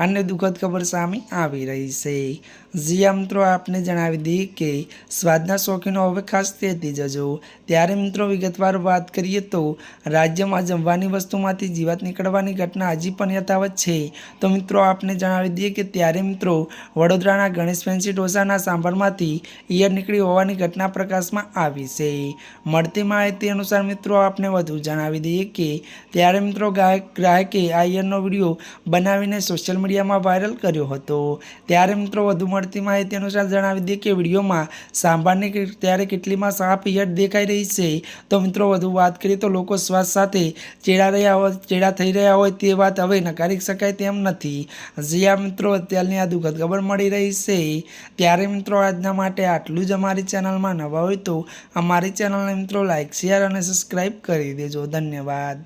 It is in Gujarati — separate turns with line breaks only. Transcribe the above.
અને દુઃખદ ખબર સામે આવી રહી છે. જીયા મિત્રો, આપને જણાવી દઈએ કે સ્વાદના શોખીનો હવે ખાસ તેથી જજો. ત્યારે મિત્રો, વિગતવાર વાત કરીએ તો રાજ્યમાં જમવાની વસ્તુમાંથી જીવાત નીકળવાની ઘટના હજી પણ યથાવત છે. તો મિત્રો, આપને જણાવી દઈએ કે ત્યારે મિત્રો, વડોદરાના ગણેશ ફેન્સી ઢોસાના સાંભળમાંથી ઈયર નીકળી હોવાની ઘટના પ્રકાશમાં આવી છે. મળતી માહિતી અનુસાર મિત્રો, આપને વધુ જણાવી દઈએ કે ત્યારે મિત્રો, ગાયક, ગ્રાહકે આ ઈયરનો વીડિયો બનાવીને સોશિયલ મીડિયામાં વાયરલ કર્યો હતો. ત્યારે મિત્રો વધુ મળતી માહિતી અનુસાર જણાવી દઈએ કે વિડીયોમાં સાંભાળને ત્યારે કેટલીમાં સાપ ઈયળ દેખાઈ રહી છે. તો મિત્રો વધુ વાત કરીએ તો લોકો શ્વાસ સાથે ચેડા રહ્યા હોય, ચેડા થઈ રહ્યા હોય તે વાત હવે નકારી શકાય તેમ નથી. જ્યાં મિત્રો, અત્યારની આ દુઃખદ ખબર મળી રહી છે. ત્યારે મિત્રો આજના માટે આટલું જ અમારી ચેનલમાં નવા હોય તો અમારી ચેનલને મિત્રો લાઇક શેર અને સબસ્ક્રાઈબ કરી દેજો. ધન્યવાદ.